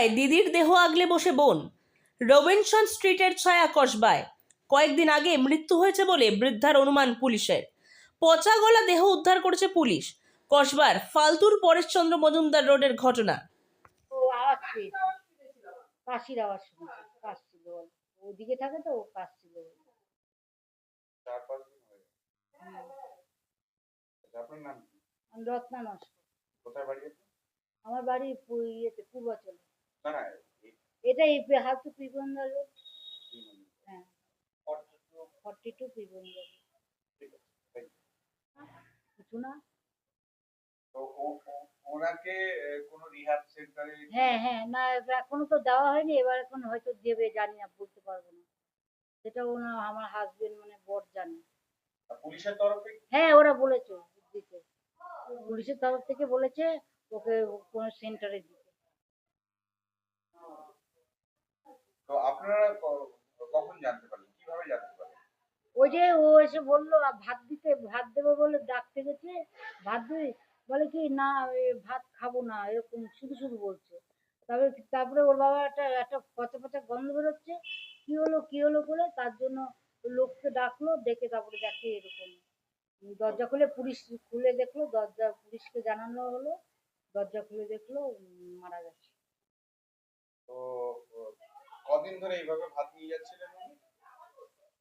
কসবায় দিদির দেহ আগলে বসে বোন। রবিনসন স্ট্রিটের ছায়া কসবায়। কয়েকদিন আগে মৃত্যু হয়েছে বলে বৃদ্ধার অনুমান পুলিশের। পচা গলা দেহ উদ্ধার করেছে পুলিশ। কসবার ফালতুর পরেশচন্দ্র মজুমদার রোডের ঘটনা। ও আওয়াজ পেয়েছে কাশির আওয়াজ কাশছিল ওদিকে থাকে তো কাশছিল হয়ে। আচ্ছা, রত্না নষ্ট? আমার বাড়ি ইয়েতে পূর্বাচলে। এটা এই? হ্যাঁ ফর্টি টু কিছু না ওনাকে কোনো সেন্টারে হ্যাঁ হ্যাঁ না এখনও তো দেওয়া হয়নি এবার এখন হয়তো দেবে জানি না বলতে পারব না। সেটা ওনা আমার হাজবেন্ড মানে বর জানে। পুলিশের তরফে? হ্যাঁ ওরা বলেছে দিতে। পুলিশের তরফ থেকে বলেছে ওকে কোনো সেন্টারে দিতে। তো আপনারা কখন জানতে পারলেন? কীভাবে জানতে পারলেন? ওই যে ও এসে বলল ভাত দিতে ভাত দেবো বলে ডাকতে গেছে। ভাত দিবি বলে কি না ভাত খাব না এরকম শুধু শুধু বলছে। তারপরে তারপরে ওর বাবা একটা একটা পচা পচা গন্ধ বেরোচ্ছে। কি হলো কি হলো বলে তার জন্য লোককে ডাকলো ডেকে তারপরে দেখে এরকম। দরজা খুলে পুলিশ খুলে দেখল দরজা পুলিশকে জানানো হলো। দরজা খুলে দেখল মারা গেছে। তো কদিন ধরে এইভাবে ভাত নিয়ে যাচ্ছিলেন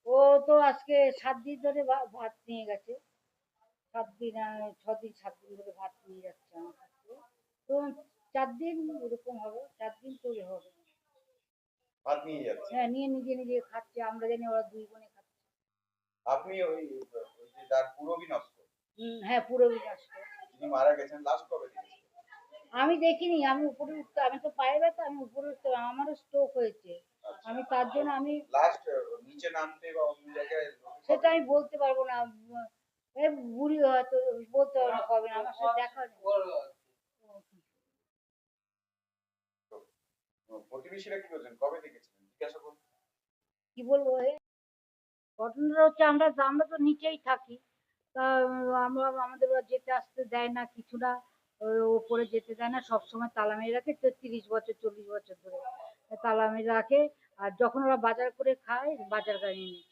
ও তো আজকে সাত দিন ধরে ভাত নিয়ে গেছে। সাত দিন আহ, ছ দিন সাত দিন ধরে ভাত নিয়ে যাচ্ছে আমার কাছে। তো চার দিন এরকম হবে চার দিন করে হবে। ভাত নিয়ে যাচ্ছে? হ্যাঁ নিয়ে নিজে নিজে খাচ্ছে আমরা জানি ওরা দুই বোনে খাচ্ছে। আপনি ওই যে যার পুরবী নষ্ট হ্যাঁ পুরো বিনাশ করে। যিনি মারা গেছেন লাস্ট কবে আমি দেখিনি আমি উপরে উঠতে আমি তো পায়ে ব্যথা আমি উপরে উঠতে আমারও স্ট্রোক হয়েছে। আমি তার জন্য আমি লাস্ট নিচে নামতে বা অন্য জায়গায় সেটা আমি বলতে পারব না। এ বুড়ি হয়তো বলতে পারব না কবে না আমার সাথে দেখা। প্রতিবেশীরা কি বলছেন? কবে দেখেছিলেন? জিজ্ঞাসা করুন। কি বলব ঘটনাটা হচ্ছে আমরা আমরা তো নিচেই থাকি। তা আমরা আমাদের যেতে আসতে দেয় না কিছু না। ওপরে যেতে দেয় না। সবসময় তালা মেরে রাখে। তো তিরিশ বছর চল্লিশ বছর ধরে। তালা মেরে রাখে। আর যখন ওরা বাজার করে খায় বাজার গাড়ি নিয়ে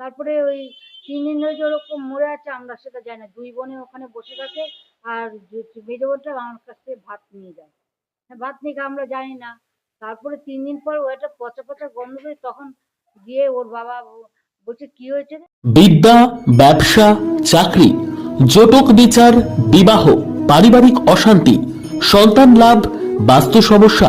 তারপরে ওই তিন দিন ধরে ওরকম মরে আছে আমরা সেটা জানি না। দুই বোনে ওখানে বসে থাকে আর মেজো বোনটা আমার কাছ থেকে ভাত নিয়ে যায়। হ্যাঁ, ভাত নিয়ে আমরা জানি না। তারপরে তিন দিন পর ও একটা পচা পচা গন্ধ পেয়ে তখন গিয়ে ওর বাবা বলছে কি হয়েছে বিদ্যা ব্যবসা চাকরি জটক বিচার বিবাহ পারিবারিক অশান্তি সন্তান লাভ বাস্তু সমস্যা